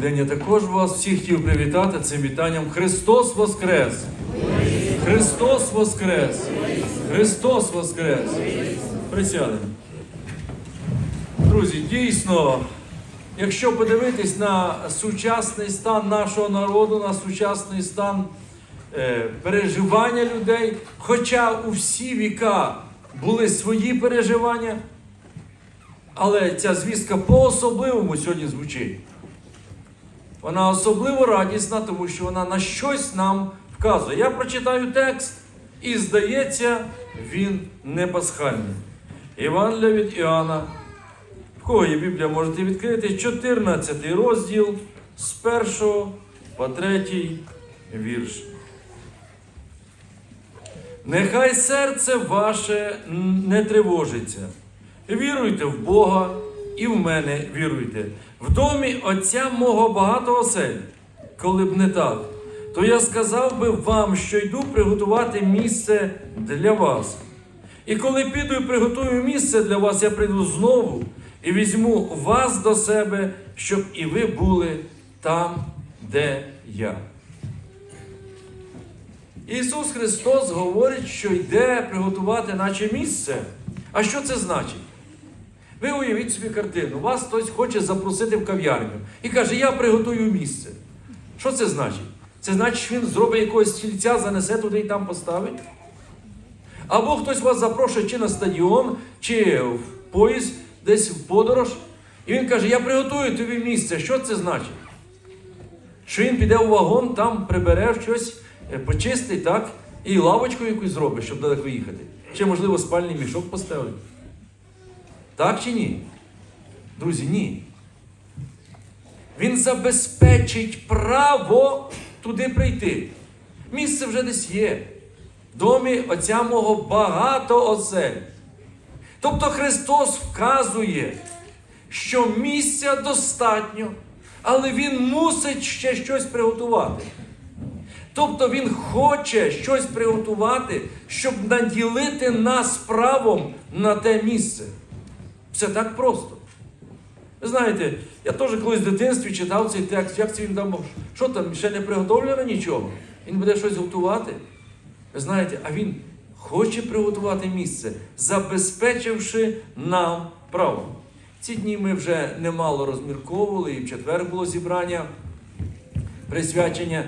День я також вас всіх хотів привітати цим вітанням Христос Воскрес! Христос Воскрес! Христос Воскрес! Присядемо. Друзі, дійсно, якщо подивитись на сучасний стан нашого народу, на сучасний стан е, переживання людей, хоча у всі віка були свої переживання, але ця звістка по-особливому сьогодні звучить. Вона особливо радісна, тому що вона на щось нам вказує. Я прочитаю текст, і здається, він не пасхальний. Івангелія від Іоанна. В кого є Біблія, можете відкрити 14 розділ з 1 по 3 вірш. Нехай серце ваше не тривожиться. Віруйте в Бога і в мене віруйте. В домі Отця мого багато осель. Коли б не так, то я сказав би вам, що йду приготувати місце для вас. І коли піду і приготую місце для вас, я прийду знову і візьму вас до себе, щоб і ви були там, де я. Ісус Христос говорить, що йде приготувати наче місце. А що це значить? Ви уявіть собі картину, вас хтось хоче запросити в кав'ярню і каже, я приготую місце. Що це значить? Це значить, що він зробить якогось стільця, занесе туди і там поставить? Або хтось вас запрошує чи на стадіон, чи в поїзд, десь в подорож, і він каже, я приготую тобі місце. Що це значить? Що він піде у вагон, там прибере щось, е, почистить, так, і лавочку якусь зробить, щоб далеко їхати. Чи, можливо, спальний мішок поставить. Так чи ні? Друзі, ні. Він забезпечить право туди прийти. Місце вже десь є. В домі отця мого багато осель. Тобто Христос вказує, що місця достатньо, але Він мусить ще щось приготувати. Тобто Він хоче щось приготувати, щоб наділити нас правом на те місце. Все так просто. Ви знаєте, я теж колись в дитинстві читав цей текст, як це він там, що там, ще не приготовлено нічого. Він буде щось готувати. Ви знаєте, а він хоче приготувати місце, забезпечивши нам право. Ці дні ми вже немало розмірковували, і в четвер було зібрання, присвячення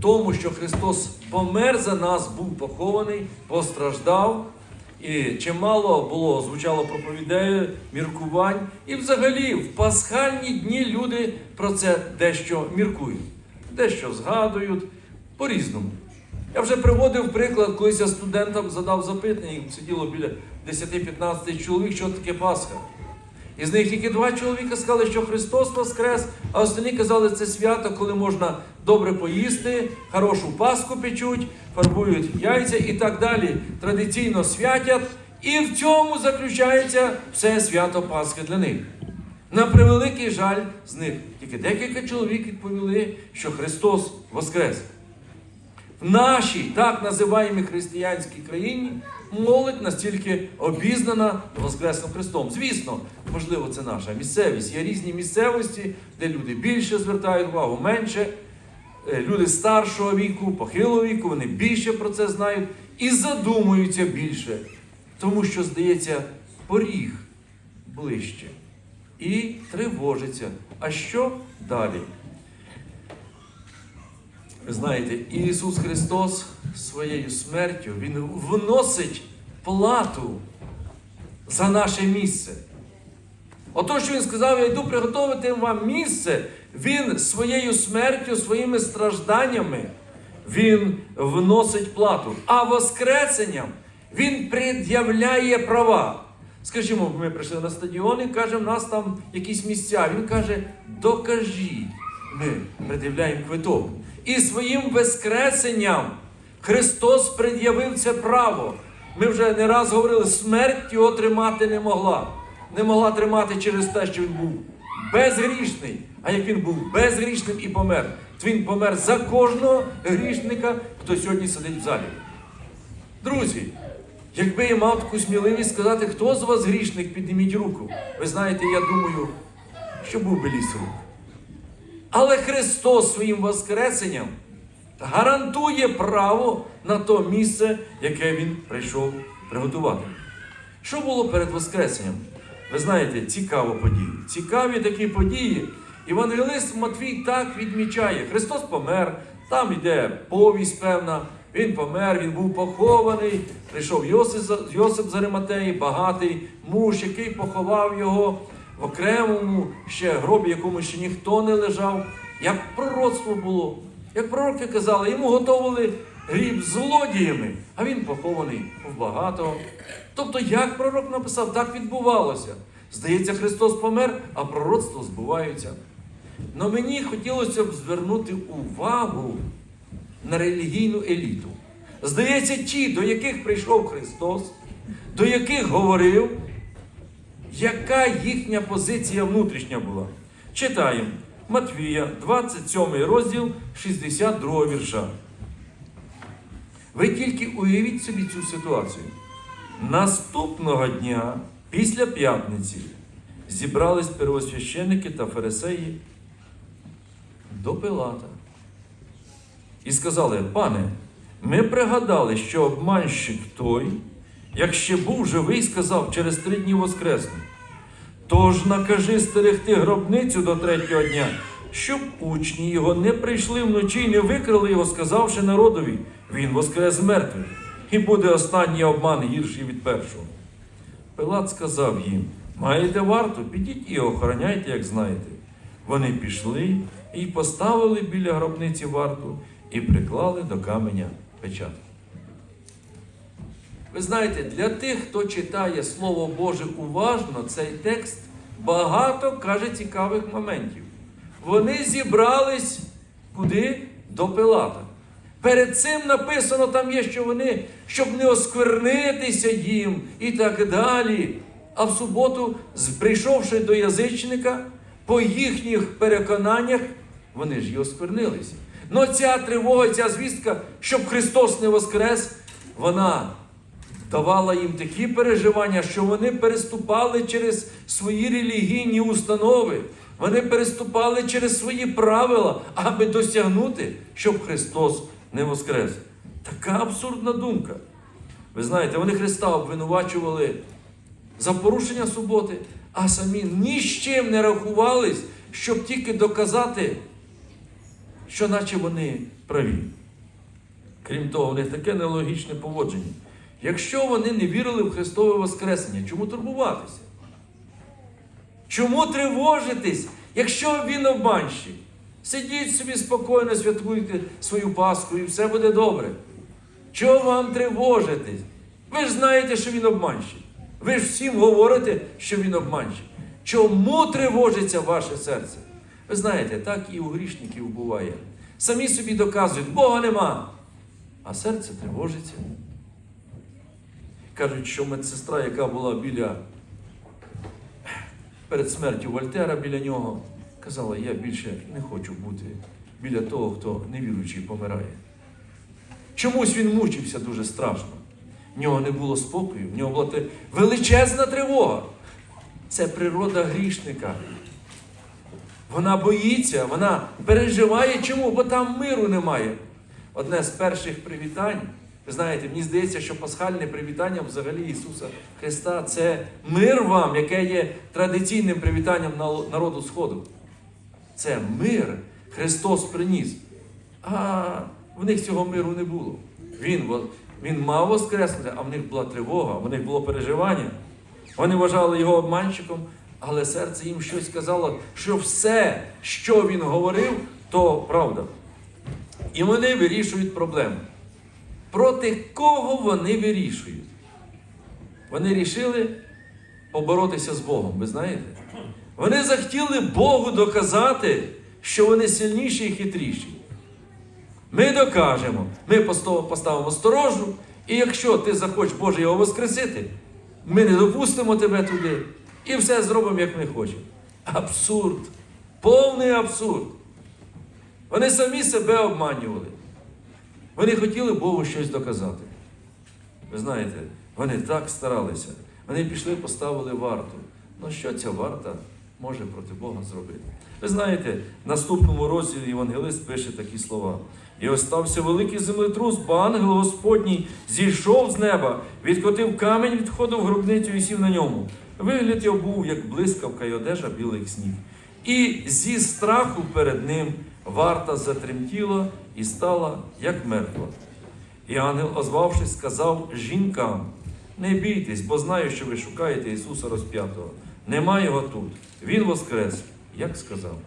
тому, що Христос помер за нас, був похований, постраждав. І чимало було, звучало проповідей, міркувань. І взагалі в пасхальні дні люди про це дещо міркують, дещо згадують по-різному. Я вже приводив приклад, колись я студентам задав запитання, їм сиділо біля 10-15 чоловік, що таке Пасха. Із них тільки два чоловіка сказали, що Христос Воскрес, а останні казали, це свято, коли можна добре поїсти, хорошу паску печуть, фарбують яйця і так далі. Традиційно святять. І в цьому заключається все свято Пасхи для них. На превеликий жаль з них тільки декілька чоловік відповіли, що Христос Воскрес. В нашій так називаємій християнській країні молодь настільки обізнана Воскресним Христом. Звісно, можливо, це наша місцевість. Є різні місцевості, де люди більше звертають увагу, менше. Е, Люди старшого віку, похилого віку, вони більше про це знають і задумуються більше, тому що, здається, поріг ближче. І тривожиться. А що далі? Ви знаєте, Ісус Христос своєю смертю Він вносить плату за наше місце. Ото, що Він сказав, я йду приготувати вам місце, Він своєю смертю, своїми стражданнями, Він вносить плату. А Воскресенням Він пред'являє права. Скажімо, ми прийшли на стадіон і кажемо, у нас там якісь місця. Він каже, докажіть. Ми пред'являємо квиток. І своїм Воскресенням Христос пред'явив це право. Ми вже не раз говорили, смерть його тримати не могла. Не могла тримати через те, що він був безгрішний. А як він був безгрішним і помер, то він помер за кожного грішника, хто сьогодні сидить в залі. Друзі, якби я мав таку сміливість сказати, хто з вас грішник, підніміть руку. Ви знаєте, я думаю, що був би ліс рук. Але Христос своїм Воскресенням гарантує право на то місце, яке Він прийшов приготувати. Що було перед Воскресенням? Ви знаєте, цікава подія. Цікаві такі події. Євангелист Матвій так відмічає: Христос помер, там йде повість певна. Він помер, він був похований. Прийшов Йосип, Йосип з багатий муж, який поховав його в окремому ще гробі, якому ще ніхто не лежав. Як пророцтво було. Як пророки казали, йому готували гріб з злодіями, а він похований в багатого. Тобто, як пророк написав, так відбувалося. Здається, Христос помер, а пророцтво збуваються. Но мені хотілося б звернути увагу на релігійну еліту. Здається, ті, до яких прийшов Христос, до яких говорив, яка їхня позиція внутрішня була. Читаємо Матвія, 27 розділ 62 вірша. Ви тільки уявіть собі цю ситуацію. Наступного дня, після п'ятниці, зібрались первосвященники та фарисеї до Пилата. І сказали: Пане, ми пригадали, що обманщик той, як ще був живий, сказав, через три дні воскресне. Тож накажи стерегти гробницю до третього дня, щоб учні його не прийшли вночі і не викрали його, сказавши народові, він воскрес з мертвих, і буде останній обман гірший від першого. Пилат сказав їм: Маєте варту, підіть і охороняйте, як знаєте. Вони пішли і поставили біля гробниці варту і приклали до каменя печатку. Ви знаєте, для тих, хто читає Слово Боже уважно, цей текст багато каже цікавих моментів. Вони зібрались куди? До Пилата. Перед цим написано там є, що вони, щоб не осквернитися їм і так далі. А в суботу, прийшовши до язичника, по їхніх переконаннях, вони ж і осквернилися. Но ця тривога, ця звістка, щоб Христос не воскрес, вона давала їм такі переживання, що вони переступали через свої релігійні установи, вони переступали через свої правила, аби досягнути, щоб Христос не воскрес. Така абсурдна думка. Ви знаєте, вони Христа обвинувачували за порушення суботи, а самі ні з чим не рахувались, щоб тільки доказати, що наче вони праві. Крім того, у них таке нелогічне поводження. Якщо вони не вірили в Христове Воскресення, чому турбуватися? Чому тривожитись, якщо він обманщик? Сидіть собі спокійно, святкуйте свою Пасху і все буде добре. Чого вам тривожитись? Ви ж знаєте, що він обманщик. Ви ж всім говорите, що він обманщик. Чому тривожиться ваше серце? Ви знаєте, так і у грішників буває. Самі собі доказують, Бога нема. А серце тривожиться. Кажуть, що медсестра, яка була біля перед смертю Вольтера біля нього, казала, я більше не хочу бути біля того, хто невіруючий помирає. Чомусь він мучився дуже страшно. В нього не було спокою, в нього була величезна тривога. Це природа грішника. Вона боїться, вона переживає чому? Бо там миру немає. Одне з перших привітань, ви знаєте, мені здається, що пасхальне привітання взагалі Ісуса Христа це мир вам, яке є традиційним привітанням народу Сходу. Це мир Христос приніс. А в них цього миру не було. Він, він мав воскреснути, а в них була тривога, в них було переживання. Вони вважали його обманщиком, але серце їм щось казало, що все, що він говорив, то правда. І вони вирішують проблему. Проти кого вони вирішують? Вони рішили поборотися з Богом, ви знаєте? Вони захотіли Богу доказати, що вони сильніші і хитріші. Ми докажемо, ми поставимо сторожу, і якщо ти захочеш Боже його воскресити, ми не допустимо тебе туди і все зробимо, як ми хочемо. Абсурд. Повний абсурд. Вони самі себе обманювали. Вони хотіли Богу щось доказати. Ви знаєте, вони так старалися. Вони пішли, поставили варту. Ну що ця варта може проти Бога зробити. Ви знаєте, в наступному розділі Євангелист пише такі слова. І ось стався великий землетрус, бо ангел Господній зійшов з неба, відкотив камінь від входу в гробницю і сів на ньому. Вигляд його був, як блискавка, й одежа біла, як сніг. І зі страху перед ним варта затремтіла і стала, як мертва. І ангел, озвавшись, сказав жінкам: не бійтесь, бо знаю, що ви шукаєте Ісуса розп'ятого. Нема його тут. Він воскрес, як сказав.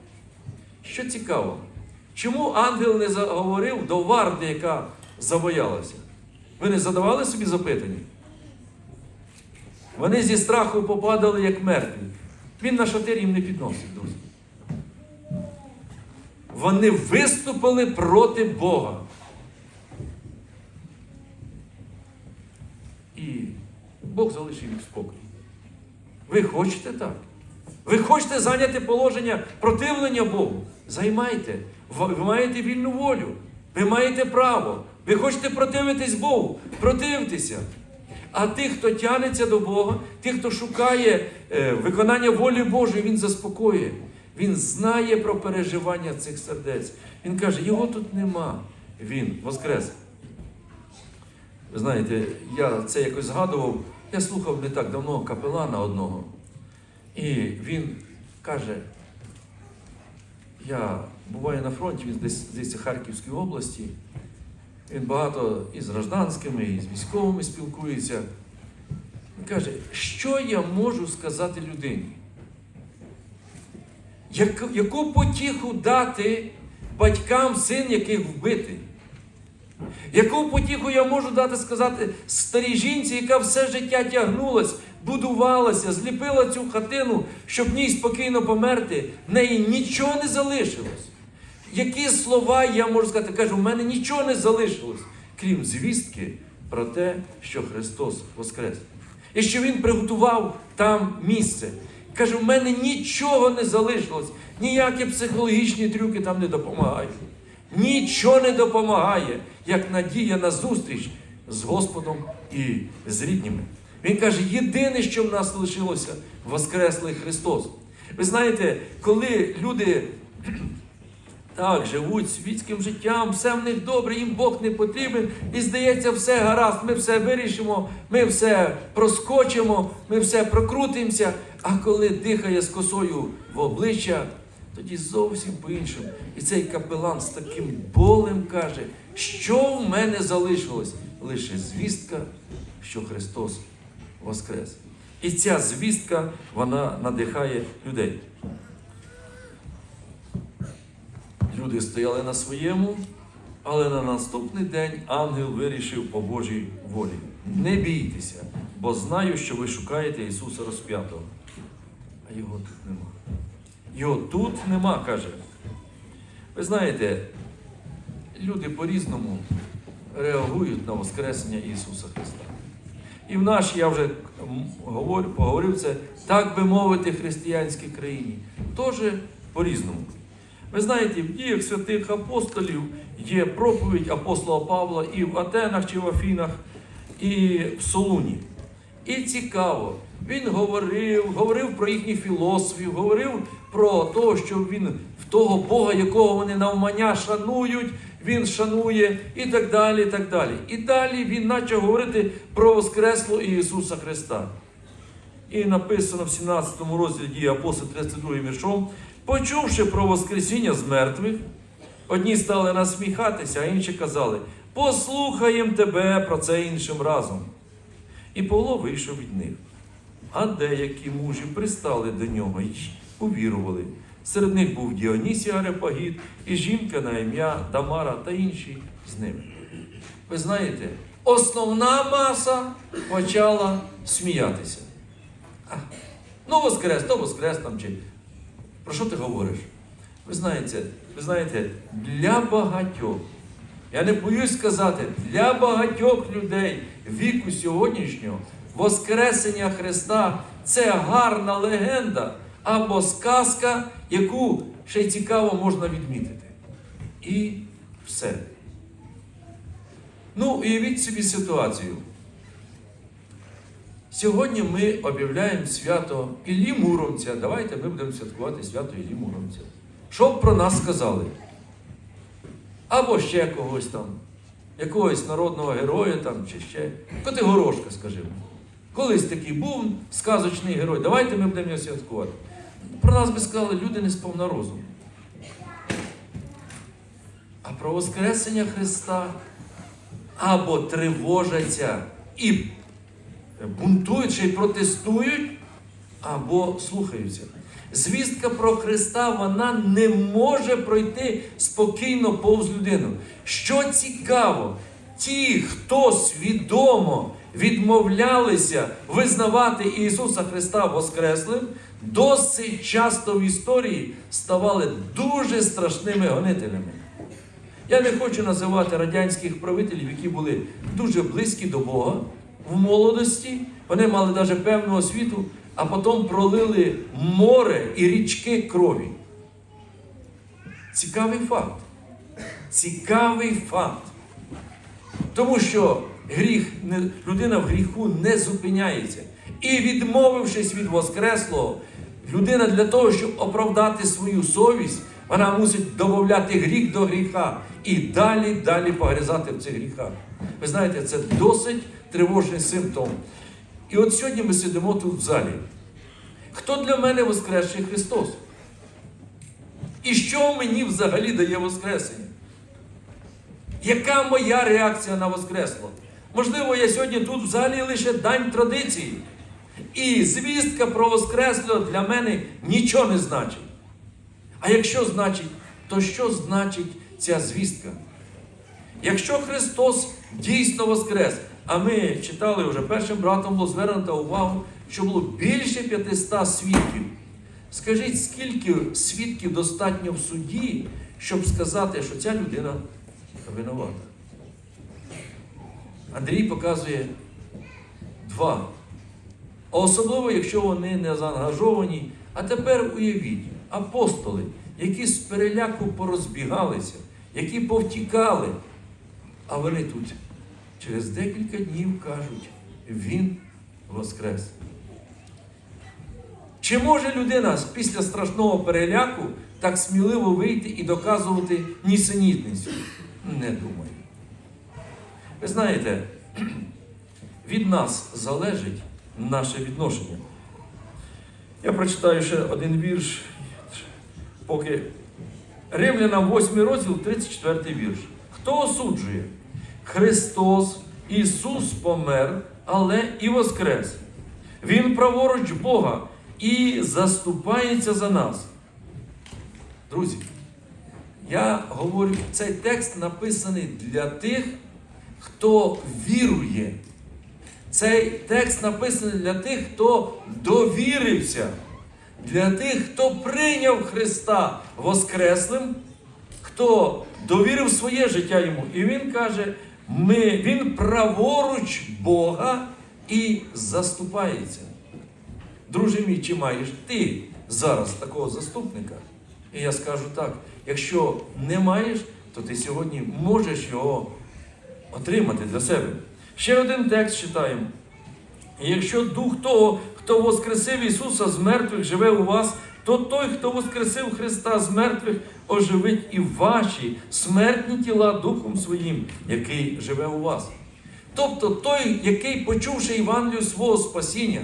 Що цікаво, чому ангел не заговорив до варти, яка забоялася? Ви не задавали собі запитання? Вони зі страху попадали як мертві. Він на шатир їм не підносив, друзі. Вони виступили проти Бога. І Бог залишив їх спокій. Ви хочете так? Ви хочете зайняти положення противлення Богу? Займайте. Ви маєте вільну волю. Ви маєте право. Ви хочете противитись Богу? Противтеся. А тих, хто тянеться до Бога, тих, хто шукає е, виконання волі Божої, він заспокоює. Він знає про переживання цих сердець. Він каже, його тут нема. Він воскрес. Ви знаєте, я це якось згадував. Я слухав не так давно капелана одного. І він каже: я буваю на фронті, він десь здається, Харківській області. Він багато і з гражданськими, і з військовими спілкується. Він каже, що я можу сказати людині? Як, яку потіху дати батькам син, яких вбитий? Яку потіху я можу дати сказати старій жінці, яка все життя тягнулась, будувалася, зліпила цю хатину, щоб в ній спокійно померти, в неї нічого не залишилось. Які слова я можу сказати? Кажу, в мене нічого не залишилось, крім звістки про те, що Христос Воскрес. І що Він приготував там місце. Каже, в мене нічого не залишилось, ніякі психологічні трюки там не допомагають. Нічого не допомагає, як надія на зустріч з Господом і з рідніми. Він каже, єдине, що в нас лишилося, Воскреслий Христос. Ви знаєте, коли люди так живуть світським життям, все в них добре, їм Бог не потрібен, і здається, все гаразд, ми все вирішимо, ми все проскочимо, ми все прокрутимося. А коли дихає з косою в обличчя, тоді зовсім по-іншому. І цей капелан з таким болем каже, що в мене залишилось? Лише звістка, що Христос Воскрес. І ця звістка, вона надихає людей. Люди стояли на своєму, але на наступний день ангел вирішив по Божій волі. Не бійтеся, бо знаю, що ви шукаєте Ісуса розп'ятого. А його тут нема. Його тут нема, каже. Ви знаєте, люди по-різному реагують на Воскресення Ісуса Христа. І в нашій, я вже говорю, поговорив це, так би мовити, християнській країні. Теж по-різному. Ви знаєте, в діях святих апостолів є проповідь апостола Павла і в Атенах чи в Афінах, і в Солуні. І цікаво, він говорив, говорив про їхніх філософів, говорив про те, що він в того Бога, якого вони навмання шанують, він шанує і так далі. І так далі. І далі він почав говорити про Воскресло Ісуса Христа. І написано в 17 розділі дії апостол 32 віршом, почувши про Воскресіння з мертвих, одні стали насміхатися, а інші казали: послухаємо тебе про це іншим разом. І Павло вийшов від них. А деякі мужі пристали до нього й увірували. Серед них був Діонісій Арепагіт і жінка на ім'я Тамара та інші з ними. Ви знаєте, основна маса почала сміятися. Ну, воскрес, то воскрес там чи. Про що ти говориш? Ви знаєте, ви знаєте, для багатьох, я не боюсь сказати, для багатьох людей віку сьогоднішнього Воскресення Христа це гарна легенда або сказка, яку ще й цікаво можна відмітити. І все. Ну, уявіть собі ситуацію. Сьогодні ми об'являємо свято Іллі Муромця. Давайте ми будемо святкувати свято Іллі Муромця. Що б про нас сказали? Або ще когось там, якогось народного героя там, чи ще. Котигорошка, скажімо. Колись такий був сказочний герой. Давайте ми будемо його святкувати. Про нас би сказали, люди не сповна розуму. А про Воскресення Христа або тривожаться і бунтують чи протестують, або слухаються. Звістка про Христа вона не може пройти спокійно повз людину. Що цікаво, ті, хто свідомо відмовлялися визнавати Ісуса Христа Воскреслим, досить часто в історії ставали дуже страшними гонителями. Я не хочу називати радянських правителів, які були дуже близькі до Бога в молодості. Вони мали навіть певну освіту, а потім пролили море і річки крові. Цікавий факт. Цікавий факт. Тому що гріх, людина в гріху не зупиняється. І відмовившись від Воскреслого, людина для того, щоб оправдати свою совість, вона мусить додати гріх до гріха і далі, далі погрязати в цих гріхах. Ви знаєте, це досить тривожний симптом. І от сьогодні ми сидимо тут в залі. Хто для мене Воскресший Христос? І що мені взагалі дає Воскресення? Яка моя реакція на Воскресло? Можливо, я сьогодні тут в залі лише дань традиції. І звістка про Воскресло для мене нічого не значить. А якщо значить, то що значить ця звістка? Якщо Христос дійсно воскрес, а ми читали вже першим братом було звернуто увагу, що було більше 500 свідків. Скажіть, скільки свідків достатньо в суді, щоб сказати, що ця людина винувата? Андрій показує два. А особливо, якщо вони не заангажовані. А тепер уявіть, апостоли, які з переляку порозбігалися, які повтікали, а вони тут через декілька днів кажуть, Він воскрес. Чи може людина після страшного переляку так сміливо вийти і доказувати нісенітницю? Не думаю. Ви знаєте, від нас залежить наше відношення. Я прочитаю ще один вірш, поки Римлянам 8 розділ, 34 вірш. Хто осуджує? Христос, Ісус помер, але і воскрес. Він праворуч Бога і заступається за нас. Друзі, я говорю, цей текст написаний для тих, хто вірує. Цей текст написаний для тих, хто довірився, для тих, хто прийняв Христа Воскреслим, хто довірив своє життя йому. І він каже, ми, він праворуч Бога і заступається. Друже мій, чи маєш ти зараз такого заступника? І я скажу так: якщо не маєш, то ти сьогодні можеш його отримати для себе. Ще один текст читаємо. Якщо дух того, хто воскресив Ісуса з мертвих, живе у вас, то той, хто воскресив Христа з мертвих, оживить і ваші смертні тіла Духом Своїм, який живе у вас. Тобто той, який, почувши Євангелію свого спасіння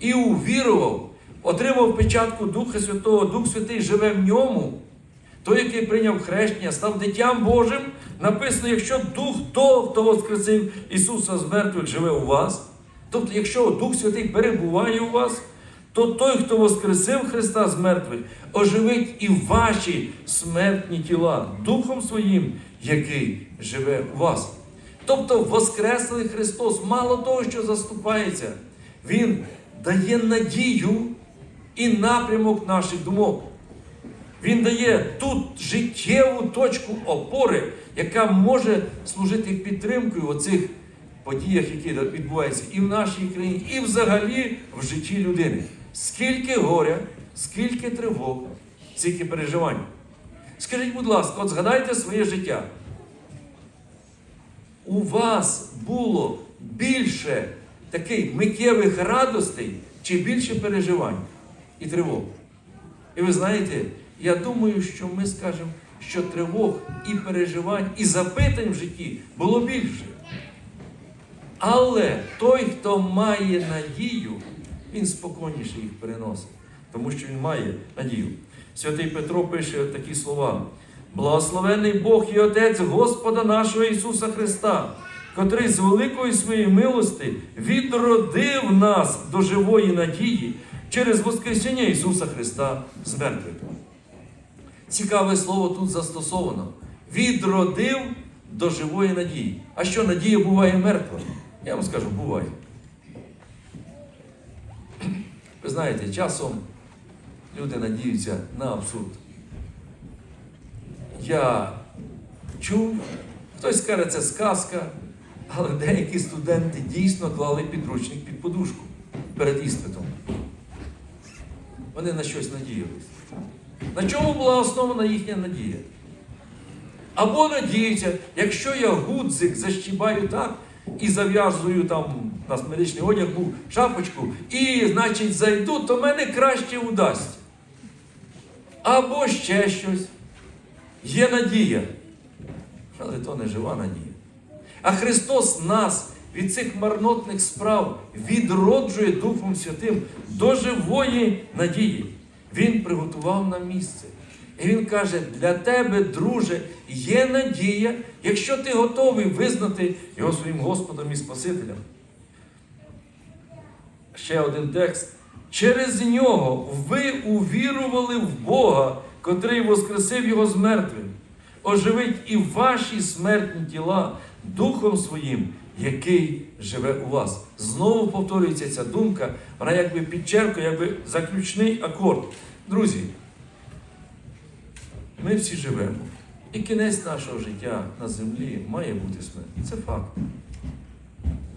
і увірував, отримав печатку Духа Святого, Дух Святий живе в ньому. Той, який прийняв хрещення, став дитям Божим, написано, якщо Дух того, хто воскресив Ісуса з мертвих, живе у вас. Тобто, якщо Дух Святий перебуває у вас, то той, хто воскресив Христа з мертвих, оживить і ваші смертні тіла Духом Своїм, який живе у вас. Тобто, Воскреслий Христос, мало того, що заступається, Він дає надію і напрямок наших думок. Він дає тут життєву точку опори, яка може служити підтримкою оцих подіях, які відбуваються і в нашій країні, і взагалі в житті людини. Скільки горя, скільки тривог, скільки переживань. Скажіть, будь ласка, от згадайте своє життя. У вас було більше таких миттєвих радостей чи більше переживань і тривог? І ви знаєте, я думаю, що ми скажемо, що тривог і переживань, і запитань в житті було більше. Але той, хто має надію, він спокійніше їх переносить, тому що він має надію. Святий Петро пише такі слова: Благословений Бог і Отець Господа нашого Ісуса Христа, котрий з великої своєї милости відродив нас до живої надії через Воскресіння Ісуса Христа з мертвих. Цікаве слово тут застосовано. Відродив до живої надії. А що надія буває мертва? Я вам скажу, буває. Ви знаєте, часом люди надіються на абсурд. Я чув, хтось скаже, це сказка, але деякі студенти дійсно клали підручник під подушку перед іспитом. Вони на щось надіялись. На чому була основана їхня надія? Або надіються, якщо я гудзик защібаю так і зав'язую там, у нас медичний одяг був шапочку, і, значить, зайду, то мене краще удасться. Або ще щось. Є надія. Але то не жива надія. А Христос нас від цих марнотних справ відроджує Духом Святим до живої надії. Він приготував нам місце. І Він каже: для тебе, друже, є надія, якщо ти готовий визнати його своїм Господом і Спасителем. Ще один текст. Через нього ви увірували в Бога, котрий воскресив його з мертвим, оживить і ваші смертні тіла Духом Своїм, який живе у вас. Знову повторюється ця думка, вона якби підчеркує, якби заключний акорд. Друзі, ми всі живемо. І кінець нашого життя на землі має бути смерть. Це факт.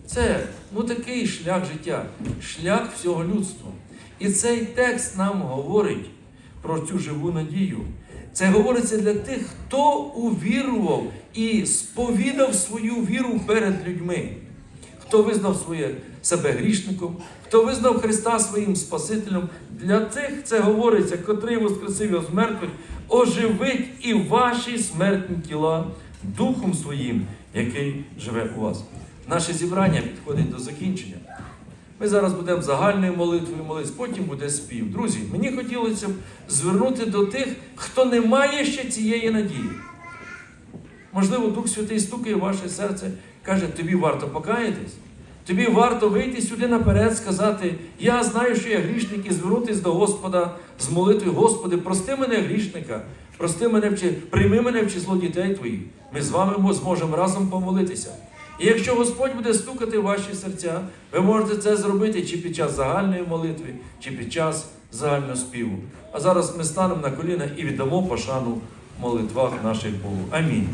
Це ну, такий шлях життя, шлях всього людства. І цей текст нам говорить про цю живу надію. Це говориться для тих, хто увірував і сповідав свою віру перед людьми, хто визнав своє себе грішником, хто визнав Христа своїм Спасителем. Для тих це говориться, котрий воскресив його з мертвих, оживить і ваші смертні тіла Духом Своїм, який живе у вас. Наше зібрання підходить до закінчення. Ми зараз будемо загальною молитвою молитися, потім буде спів. Друзі, мені хотілося б звернути до тих, хто не має ще цієї надії. Можливо, Дух Святий стукає в ваше серце, каже, тобі варто покаятись, тобі варто вийти сюди наперед, сказати, я знаю, що я грішник, і звернутися до Господа з молитвою, Господи, прости мене грішника, прости мене, в прийми мене в число дітей твоїх. Ми з вами зможемо разом помолитися. І якщо Господь буде стукати в ваші серця, ви можете це зробити чи під час загальної молитви, чи під час загального співу. А зараз ми станемо на коліна і віддамо пошану молитвах наших Богу. Амінь.